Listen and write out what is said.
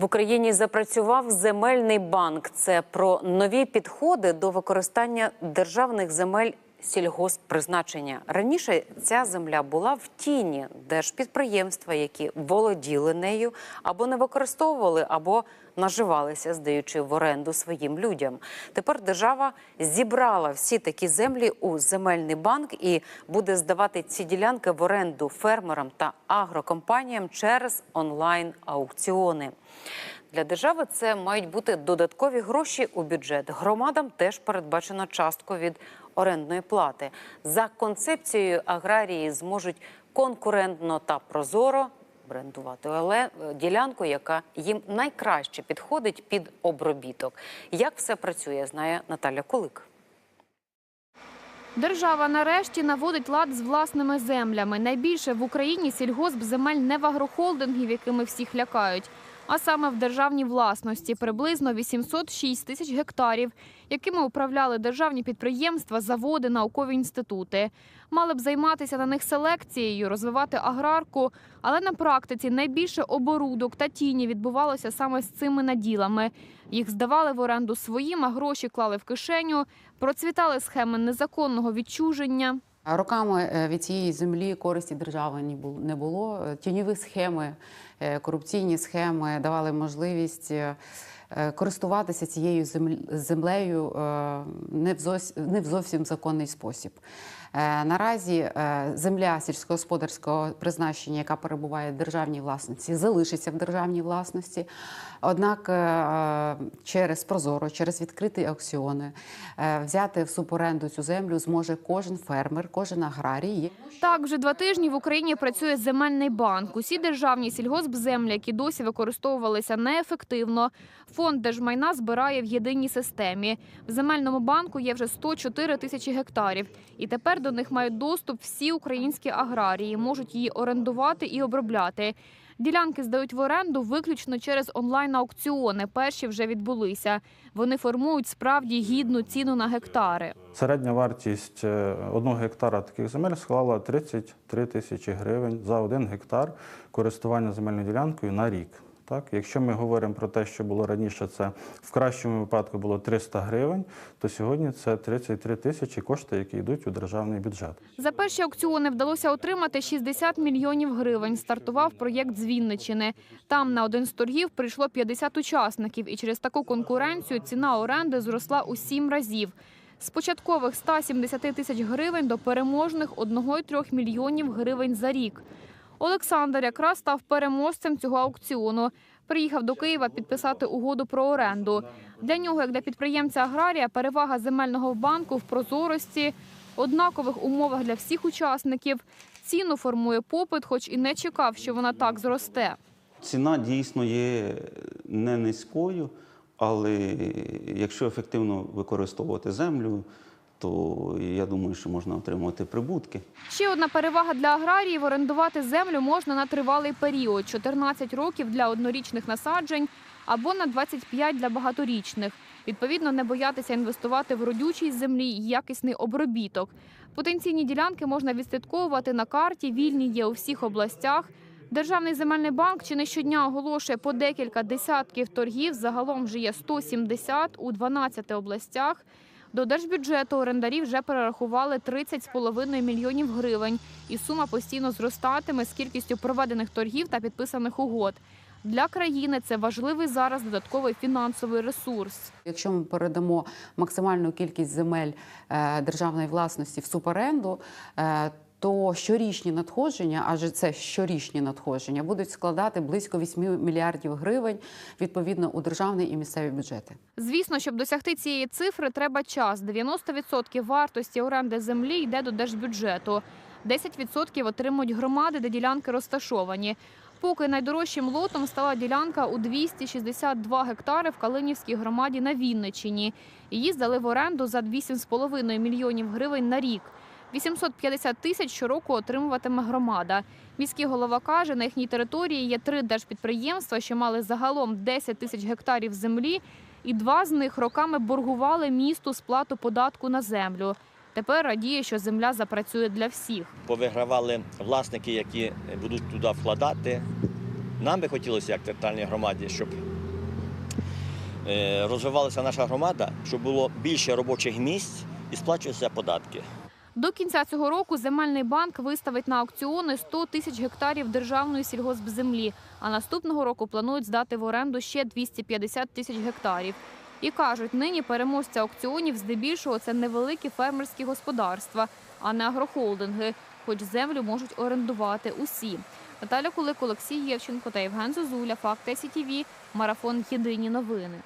В Україні запрацював земельний банк. Це про нові підходи до використання державних земель сільгосппризначення. Раніше ця земля була в тіні держпідприємства, які володіли нею або не використовували, або наживалися, здаючи в оренду своїм людям. Тепер держава зібрала всі такі землі у земельний банк і буде здавати ці ділянки в оренду фермерам та агрокомпаніям через онлайн-аукціони. Для держави це мають бути додаткові гроші у бюджет. Громадам теж передбачено частку від орендної плати. За концепцією аграрії зможуть конкурентно та прозоро брендувати ділянку, яка їм найкраще підходить під обробіток. Як все працює, знає Наталя Кулик. Держава нарешті наводить лад з власними землями. Найбільше в Україні сільгосп земель не в агрохолдингів, якими всіх лякають, а саме в державній власності приблизно 806 тисяч гектарів, якими управляли державні підприємства, заводи, наукові інститути. Мали б займатися на них селекцією, розвивати аграрку, але на практиці найбільше оборудок та тіні відбувалося саме з цими наділами. Їх здавали в оренду своїм, а гроші клали в кишеню. Процвітали схеми незаконного відчуження. Роками е, від цієї землі користі держави не було. Е, Тіньові схеми, е, корупційні схеми давали можливість користуватися цією земл- землею не в зовсім законний спосіб. Е, Наразі е, земля сільськогосподарського призначення, яка перебуває в державній власності, залишиться в державній власності. Однак е, через Прозоро, через відкриті аукціони взяти в суборенду цю землю зможе кожен фермер, кожен аграрій. Так, вже два тижні в Україні працює земельний банк. Усі державні сільгоспземлі, які досі використовувалися неефективно, фонд держмайна збирає в єдиній системі. В земельному банку є вже 104 тисячі гектарів, і тепер до них мають доступ всі українські аграрії, можуть її орендувати і обробляти. Ділянки здають в оренду виключно через онлайн-аукціони. Перші вже відбулися. Вони формують справді гідну ціну на гектари. Середня вартість е, одного гектара таких земель склала 33 тисячі гривень за один гектар користування земельною ділянкою на рік. Так, якщо ми говоримо про те, що було раніше, це в кращому випадку було 300 гривень, то сьогодні це 33 тисячі кошти, які йдуть у державний бюджет. За перші аукціони вдалося отримати 60 мільйонів гривень. Стартував проєкт з Вінничини. Там на один з торгів прийшло 50 учасників, і через таку конкуренцію ціна оренди зросла у сім разів. З початкових 170 тисяч гривень до переможних 1,3 мільйонів гривень за рік. Олександр якраз став переможцем цього аукціону. Приїхав до Києва підписати угоду про оренду. Для нього, як для підприємця аграрія, перевага земельного банку в прозорості, однакових умовах для всіх учасників. Ціну формує попит, хоч і не чекав, що вона так зросте. Ціна дійсно є не низькою, але якщо ефективно використовувати землю, то я думаю, що можна отримувати прибутки. Ще одна перевага для аграріїв – орендувати землю можна на тривалий період – 14 років для однорічних насаджень або на 25 для багаторічних. Відповідно, не боятися інвестувати в родючість землі і якісний обробіток. Потенційні ділянки можна відслідковувати на карті, вільні є у всіх областях. Державний земельний банк чи не щодня оголошує по декілька десятків торгів. Загалом вже є 170 у 12 областях. До держбюджету орендарі вже перерахували 30,5 мільйонів гривень, і сума постійно зростатиме з кількістю проведених торгів та підписаних угод. Для країни це важливий зараз додатковий фінансовий ресурс. Якщо ми передамо максимальну кількість земель е, державної власності в суперенду, е, то щорічні надходження, адже це щорічні надходження, будуть складати близько 8 мільярдів гривень відповідно у державний і місцеві бюджети. Звісно, щоб досягти цієї цифри, треба час. 90% вартості оренди землі йде до держбюджету. 10% отримують громади, де ділянки розташовані. Поки найдорожчим лотом стала ділянка у 262 гектари в Калинівській громаді на Вінниччині. Її здали в оренду за 8,5 мільйонів гривень на рік. 850 тисяч щороку отримуватиме громада. Міський голова каже, на їхній території є три держпідприємства, що мали загалом 10 тисяч гектарів землі, і два з них роками боргували місту сплату податку на землю. Тепер радіє, що земля запрацює для всіх. повигравали власники, які будуть туди вкладати. Нам би хотілося, як територіальній громаді, щоб е, розвивалася наша громада, щоб було більше робочих місць і сплачувалися податки. До кінця цього року земельний банк виставить на аукціони 100 тисяч гектарів державної сільгоспземлі, а наступного року планують здати в оренду ще 250 тисяч гектарів. І кажуть, нині переможці аукціонів здебільшого це невеликі фермерські господарства, а не агрохолдинги, хоч землю можуть орендувати усі. Наталя Кулик, Олексій Євченко та Євген Зозуля. Факти СІТІВІ. Марафон Єдині новини.